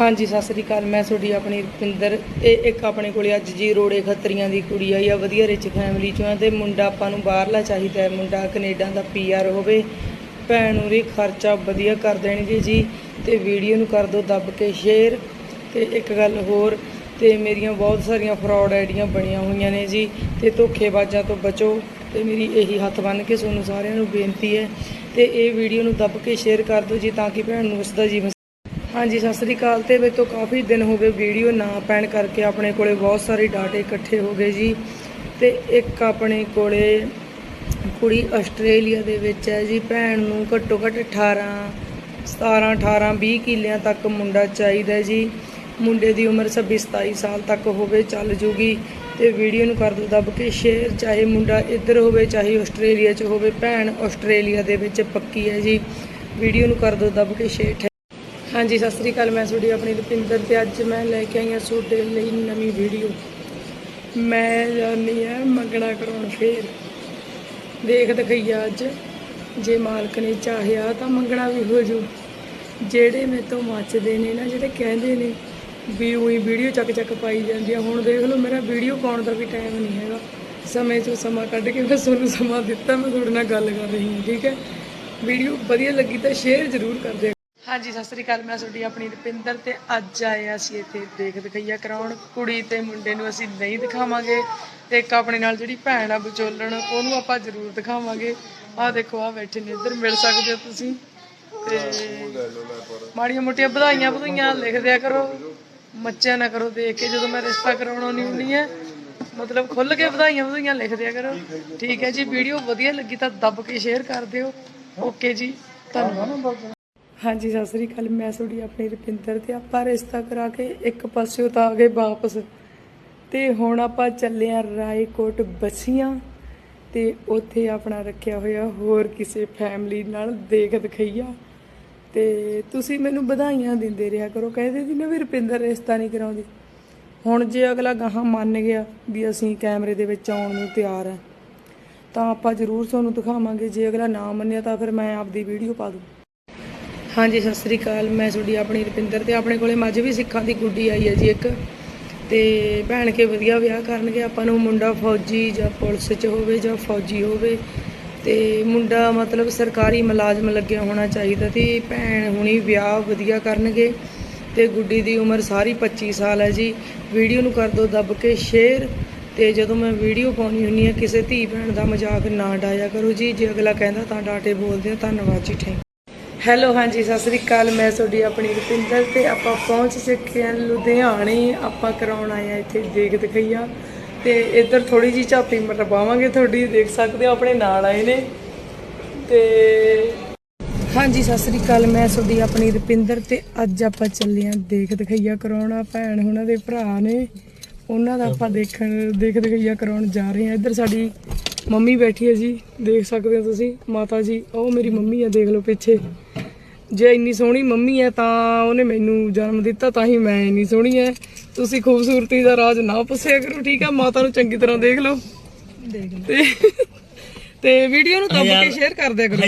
ਹਾਂਜੀ, ਸਤਿ ਸ੍ਰੀ ਅਕਾਲ। ਮੈਂ ਤੁਹਾਡੀ ਆਪਣੀ ਰੁਪਿੰਦਰ। ਇਹ ਇੱਕ ਆਪਣੇ ਕੋਲੇ ਅੱਜ ਜੀ ਰੋੜੇ ਖੱਤਰੀਆਂ ਦੀ ਕੁੜੀ ਆਈ ਆ, ਵਧੀਆ ਰਿਚ ਫੈਮਿਲੀ ਚੋਂ ਆ ਤੇ ਮੁੰਡਾ ਆਪਾਂ ਨੂੰ ਬਾਹਰਲਾ ਚਾਹੀਦਾ ਹੈ। ਮੁੰਡਾ ਕੈਨੇਡਾ ਦਾ ਪੀਆਰ ਹੋਵੇ, ਭੈਣ ਉਰੀ ਖਰਚਾ ਵਧੀਆ ਕਰ ਦੇਣਗੇ ਜੀ। ਤੇ ਵੀਡੀਓ ਨੂੰ ਕਰ ਦਿਓ ਦੱਬ ਕੇ ਸ਼ੇਅਰ ਤੇ ਇੱਕ ਗੱਲ ਹੋਰ, ਤੇ ਮੇਰੀਆਂ ਬਹੁਤ ਸਾਰੀਆਂ ਫਰਾਡ ਆਈਡੀਆਂ ਬਣੀਆਂ ਹੋਈਆਂ ਨੇ ਜੀ। ਤੇ ਧੋਖੇਬਾਜ਼ਾਂ ਤੋਂ ਬਚੋ। ਤੇ ਮੇਰੀ ਇਹੀ ਹੱਥ ਬੰਨ੍ਹ ਕੇ ਤੁਹਾਨੂੰ ਸਾਰਿਆਂ ਨੂੰ ਬੇਨਤੀ ਹੈ। ਤੇ ਇਹ ਵੀਡੀਓ ਨੂੰ ਦੱਬ ਕੇ ਸ਼ੇਅਰ ਕਰ ਦਿਓ ਜੀ, ਤਾਂ ਕਿ ਭੈਣ ਨੂੰ ਉਸ ਦਾ ਜੀਵਨ ਹਾਂਜੀ, ਸਤਿ ਸ੍ਰੀ ਅਕਾਲ ਤੇ ਮੇਰੇ ਤੋਂ ਕਾਫੀ ਦਿਨ ਹੋ ਗਏ ਵੀਡੀਓ ਨਾ ਪੈਣ ਕਰਕੇ ਆਪਣੇ ਕੋਲੇ ਬਹੁਤ ਸਾਰੇ ਡਾਟੇ ਇਕੱਠੇ ਹੋ ਗਏ ਜੀ। ਤੇ ਇੱਕ ਆਪਣੇ ਕੋਲੇ ਕੁੜੀ ਆਸਟ੍ਰੇਲੀਆ ਦੇ ਵਿੱਚ ਹੈ ਜੀ, ਭੈਣ ਨੂੰ ਘੱਟੋ ਘੱਟ 18 17 18 20 ਕਿੱਲਿਆਂ ਤੱਕ ਮੁੰਡਾ ਚਾਹੀਦਾ ਜੀ। ਮੁੰਡੇ ਦੀ ਉਮਰ 26 27 ਸਾਲ ਤੱਕ ਹੋਵੇ, ਚੱਲ ਜੂਗੀ ਤੇ ਵੀਡੀਓ ਨੂੰ ਕਰ ਦਿਓ ਦੱਬ ਕੇ ਸ਼ੇਅਰ ਚਾਹੇ ਮੁੰਡਾ ਇੱਧਰ ਹੋਵੇ, ਚਾਹੇ ਆਸਟ੍ਰੇਲੀਆ 'ਚ ਹੋਵੇ, ਭੈਣ ਆਸਟ੍ਰੇਲੀਆ ਦੇ ਵਿੱਚ ਪੱਕੀ ਹੈ ਜੀ। ਵੀਡੀਓ ਨੂੰ ਕਰ ਦਿਓ ਦੱਬ ਕੇ ਸ਼ੇਅਰ ਹਾਂਜੀ, ਸਤਿ ਸ੍ਰੀ ਅਕਾਲ, ਮੈਂ ਤੁਹਾਡੀ ਆਪਣੀ ਰੁਪਿੰਦਰ ਤੇ ਅੱਜ ਮੈਂ ਲੈ ਕੇ ਆਈ ਹਾਂ ਤੁਹਾਡੇ ਲਈ ਨਵੀਂ ਵੀਡੀਓ ਮੈਂ ਜਾਣੀ ਆ ਮੰਗਣਾ ਕਰਾਉਣ ਫੇਰ। ਦੇਖ ਦਿਖਈਆ ਅੱਜ, ਜੇ ਮਾਲਕ ਨੇ ਚਾਹਿਆ ਤਾਂ ਮੰਗਣਾ ਵੀ ਹੋ ਜੂ। ਜਿਹੜੇ ਮੇਰੇ ਤੋਂ ਮੱਚਦੇ ਨੇ ਨਾ, ਜਿਹੜੇ ਕਹਿੰਦੇ ਨੇ ਵੀ ਉਹੀ ਵੀਡੀਓ ਚੱਕ ਚੱਕ ਪਾਈ ਜਾਂਦੀ ਆ, ਹੁਣ ਦੇਖ ਲਓ ਮੇਰਾ ਵੀਡੀਓ ਪਾਉਣ ਦਾ ਵੀ ਟਾਈਮ ਨਹੀਂ ਹੈਗਾ। ਸਮੇਂ 'ਚੋਂ ਸਮਾਂ ਕੱਢ ਕੇ ਮੈਂ ਤੁਹਾਨੂੰ ਸਮਾਂ ਦਿੱਤਾ, ਮੈਂ ਤੁਹਾਡੇ ਨਾਲ ਗੱਲ ਕਰ ਰਹੀ ਹਾਂ, ਠੀਕ ਹੈ? ਵੀਡੀਓ ਵਧੀਆ ਲੱਗੀ ਤਾਂ ਸ਼ੇਅਰ ਜ਼ਰੂਰ ਕਰ ਦਿਓ ਹਾਂਜੀ, ਸਤਿ ਸ੍ਰੀ ਅਕਾਲ। ਮੈਂ ਤੁਹਾਡੀ ਆਪਣੀ ਰੁਪਿੰਦਰ ਤੇ ਅੱਜ ਆਏ ਹਾਂ ਅਸੀਂ ਇੱਥੇ ਦੇਖ ਦਿਖਈਆ ਕਰਾਉਣ। ਕੁੜੀ ਤੇ ਮੁੰਡੇ ਨੂੰ ਅਸੀਂ ਨਹੀਂ ਦਿਖਾਵਾਂਗੇ। ਤੇ ਇੱਕ ਆਪਣੇ ਨਾਲ ਜਿਹੜੀ ਭੈਣ ਆ, ਵਿਚੋਲਣ, ਉਹਨੂੰ ਆਪਾਂ ਜ਼ਰੂਰ ਦਿਖਾਵਾਂਗੇ। ਆਹ ਦੇਖੋ ਆ ਬੈਠੇ ਨੇ। ਇੱਧਰ ਮਿਲ ਸਕਦੇ ਹੋ ਤੁਸੀਂ। ਤੇ ਮਾੜੀਆਂ ਮੋਟੀਆਂ ਵਧਾਈਆਂ ਵਧਾਈਆਂ ਲਿਖ ਦਿਆ ਕਰੋ। ਮੱਚਿਆ ਨਾ ਕਰੋ ਦੇਖ ਕੇ। ਜਦੋਂ ਮੈਂ ਰਿਸ਼ਤਾ ਕਰਾਉਣਾ ਨਹੀਂ ਹੁੰਦੀ ਹੈ ਮਤਲਬ ਖੁੱਲ ਕੇ ਵਧਾਈਆਂ ਵਧਾਈਆਂ ਲਿਖ ਦਿਆ ਕਰੋ। ਠੀਕ ਹੈ ਜੀ, ਵੀਡੀਓ ਵਧੀਆ ਲੱਗੀ ਤਾਂ ਦੱਬ ਕੇ ਸ਼ੇਅਰ ਕਰ ਦਿਓ। ਓਕੇ ਜੀ, ਧੰਨਵਾਦ। ਹਾਂਜੀ, ਸਤਿ ਸ੍ਰੀ ਅਕਾਲ। ਮੈਂ ਤੁਹਾਡੀ ਆਪਣੀ ਰੁਪਿੰਦਰ ਤੇ ਆਪਾਂ ਰਿਸ਼ਤਾ ਕਰਾ ਕੇ ਇੱਕ ਪਾਸਿਓ ਤਾਂ ਆ ਗਏ ਵਾਪਸ। ਤੇ ਹੁਣ ਆਪਾਂ ਚੱਲੇ ਆ ਰਾਏਕੋਟ ਬਸੀਆਂ ਤੇ ਉੱਥੇ ਆਪਣਾ ਰੱਖਿਆ ਹੋਇਆ ਹੋਰ ਕਿਸੇ ਫੈਮਿਲੀ ਨਾਲ ਦੇਖ ਦਿਖਈਆ। ਤੇ ਤੁਸੀਂ ਮੈਨੂੰ ਵਧਾਈਆਂ ਦਿੰਦੇ ਰਿਹਾ ਕਰੋ। ਕਹਿੰਦੇ ਸੀ ਨਾ ਵੀ ਰੁਪਿੰਦਰ ਰਿਸ਼ਤਾ ਨਹੀਂ ਕਰਾਉਂਦੀ। ਹੁਣ ਜੇ ਅਗਲਾ ਗਾਹਾਂ ਮੰਨ ਗਿਆ ਵੀ ਅਸੀਂ ਕੈਮਰੇ ਦੇ ਵਿੱਚ ਆਉਣ ਨੂੰ ਤਿਆਰ ਆ, ਤਾਂ ਆਪਾਂ ਜ਼ਰੂਰ ਤੁਹਾਨੂੰ ਦਿਖਾਵਾਂਗੇ। ਜੇ ਅਗਲਾ ਨਾ ਮੰਨਿਆ ਤਾਂ ਫਿਰ ਮੈਂ ਆਪਦੀ ਵੀਡੀਓ ਪਾ ਦੂੰ। ਹਾਂਜੀ, ਸਤਿ ਸ੍ਰੀ ਅਕਾਲ। ਮੈਂ ਤੁਹਾਡੀ ਆਪਣੀ ਰੁਪਿੰਦਰ ਤੇ ਆਪਣੇ ਕੋਲੇ ਮੱਝ ਵੀ ਸਿੱਖਾਂ ਦੀ ਗੁੱਡੀ ਆਈ ਹੈ ਜੀ ਇੱਕ। ਤੇ ਭੈਣ ਕੇ ਵਧੀਆ ਵਿਆਹ ਕਰਨਗੇ। ਆਪਾਂ ਨੂੰ ਮੁੰਡਾ ਫੌਜੀ ਜਾਂ ਪੁਲਿਸ 'ਚ ਹੋਵੇ ਜਾਂ ਫੌਜੀ ਹੋਵੇ। ਤੇ ਮੁੰਡਾ ਮਤਲਬ ਸਰਕਾਰੀ ਮੁਲਾਜ਼ਮ ਲੱਗਿਆ ਹੋਣਾ ਚਾਹੀਦਾ ਤੇ ਭੈਣ ਹੁਣੀ ਵਿਆਹ ਵਧੀਆ ਕਰਨਗੇ। ਤੇ ਗੁੱਡੀ ਦੀ ਉਮਰ ਸਾਰੀ 25 ਸਾਲ ਹੈ ਜੀ। ਵੀਡੀਓ ਨੂੰ ਕਰ ਦਿਓ ਦੱਬ ਕੇ ਸ਼ੇਅਰ। ਤੇ ਜਦੋਂ ਮੈਂ ਵੀਡੀਓ ਪਾਉਣੀ ਹੁੰਨੀ ਆ ਕਿਸੇ ਧੀ ਭੈਣ ਦਾ ਮਜ਼ਾਕ ਨਾ ਡਾਇਆ ਕਰੋ ਜੀ। ਜੇ ਅਗਲਾ ਕਹਿੰਦਾ ਤਾਂ ਡਾਟੇ ਬੋਲਦੇ ਆ। ਧੰਨਵਾਦ ਜੀ ਥੈਂਕ ਹੈਲੋ, ਹਾਂਜੀ, ਸਤਿ ਸ੍ਰੀ ਅਕਾਲ। ਮੈਂ ਤੁਹਾਡੀ ਆਪਣੀ ਰੁਪਿੰਦਰ ਤੇ ਆਪਾਂ ਪਹੁੰਚ ਚੁੱਕੇ ਹਾਂ ਲੁਧਿਆਣੇ। ਆਪਾਂ ਕਰਾਉਣ ਆਏ ਆ ਇੱਥੇ ਦੇਖ ਦਿਖਈਆ। ਤੇ ਇੱਧਰ ਥੋੜੀ ਜੀ ਝਾਤੀ ਮਰਵਾਵਾਂਗੇ ਤੁਹਾਡੀ, ਦੇਖ ਸਕਦੇ ਹੋ, ਆਪਣੇ ਨਾਲ ਆਏ ਨੇ। ਤੇ ਹਾਂਜੀ, ਸਤਿ ਸ੍ਰੀ ਅਕਾਲ। ਮੈਂ ਤੁਹਾਡੀ ਆਪਣੀ ਰੁਪਿੰਦਰ ਤੇ ਅੱਜ ਆਪਾਂ ਚੱਲੇ ਆਂ ਦੇਖ ਦਿਖਈਆ ਕਰਾਉਣਾ। ਭੈਣ ਉਹਨਾਂ ਦੇ ਭਰਾ ਨੇ। ਉਹਨਾਂ ਦਾ ਆਪਾਂ ਦੇਖਣ, ਦੇਖ ਦਿਖਈਆ ਕਰਾਉਣ ਜਾ ਰਹੇ ਹਾਂ। ਇੱਧਰ ਸਾਡੀ ਮੰਮੀ ਬੈਠੀ ਹੈ ਜੀ, ਦੇਖ ਸਕਦੇ ਹੋ ਤੁਸੀਂ। ਮਾਤਾ ਜੀ, ਉਹ ਮੇਰੀ ਮੰਮੀ ਆ, ਦੇਖ ਲਓ ਪਿੱਛੇ। ਜੇ ਇੰਨੀ ਸੋਹਣੀ ਮੰਮੀ ਹੈ ਤਾਂ ਉਹਨੇ ਮੈਨੂੰ ਜਨਮ ਦਿੱਤਾ ਤਾਂ ਹੀ ਮੈਂ ਇੰਨੀ ਸੋਹਣੀ ਹੈ। ਤੁਸੀਂ ਖੂਬਸੂਰਤੀ ਦਾ ਰਾਜ ਨਾ ਪੁੱਛਿਆ ਕਰੋ ਠੀਕ ਹੈ ਮਾਤਾ ਨੂੰ ਚੰਗੀ ਤਰ੍ਹਾਂ ਦੇਖ ਲਓ। ਦੇਖ ਲਓ। ਤੇ ਵੀਡੀਓ ਨੂੰ ਦੱਬ ਕੇ ਸ਼ੇਅਰ ਕਰ ਦਿਆ ਕਰੋ।